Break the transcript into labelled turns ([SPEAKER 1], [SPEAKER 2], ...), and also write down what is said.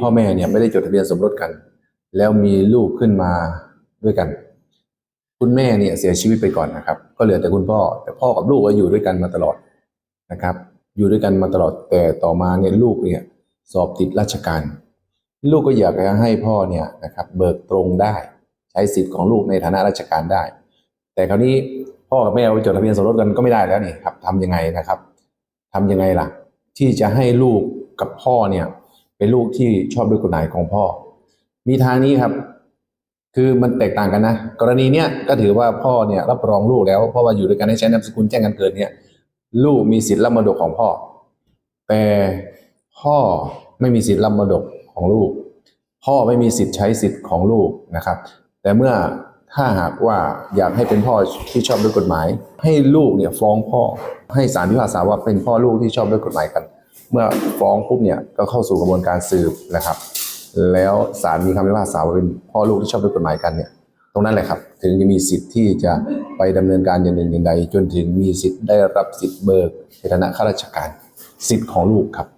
[SPEAKER 1] พ่อแม่เนี่ยไม่ได้จดทะเบียนสมรสกัน แล้วมีลูกขึ้นมาด้วยกัน คุณแม่เนี่ยเสียชีวิตไปก่อนนะครับ ก็เหลือแต่คุณพ่อ แต่พ่อกับลูกก็อยู่ด้วยกันมาตลอดนะครับ อยู่ด้วยกันมาตลอด แต่ต่อมาเนี่ยลูกเนี่ยสอบติดราชการ ลูกก็อยากจะให้พ่อเนี่ยนะครับเบิกตรงได้ ใช้สิทธิ์ของลูกในฐานะราชการได้ แต่คราวนี้พ่อกับแม่ไปจดทะเบียนสมรสกันก็ไม่ได้แล้วนี่ครับทำยังไงนะครับทำยังไงล่ะ ที่จะให้ลูกกับพ่อเนี่ย เป็นลูกที่ชอบด้วยกฎหมายของพ่อ มีทางนี้ครับ คือมันแตกต่างกันนะ กรณีเนี้ยก็ถือว่าพ่อเนี่ยรับรองลูกแล้วเพราะว่าอยู่ด้วยกันให้ใช้นามสกุลแจ้งกันเกิดเนี่ย ลูกมีสิทธิ์รับมรดกของพ่อ แต่พ่อไม่มีสิทธิ์รับมรดกของลูก พ่อไม่มีสิทธิ์ใช้สิทธิ์ของลูกนะครับ แต่เมื่อถ้าหากว่าอยากให้เป็นพ่อที่ชอบด้วยกฎหมาย ให้ลูกเนี่ยฟ้องพ่อให้ศาลพิพากษาว่าเป็นพ่อลูกที่ชอบด้วยกฎหมายกัน เมื่อฟ้องปุ๊บเนี่ยก็เข้าสู่กระบวนการสืบนะครับ แล้วศาลมีคำพิพากษาว่าเป็นพ่อลูกที่ชอบด้วยกฎหมายกันเนี่ยตรงนั้นแหละครับ ถึงจะมีสิทธิ์ที่จะไปดำเนินการอย่างหนึ่งอย่างใด จนถึงมีสิทธิ์ได้รับสิทธิ์เบิกในฐานะข้าราชการสิทธิ์ของลูกครับ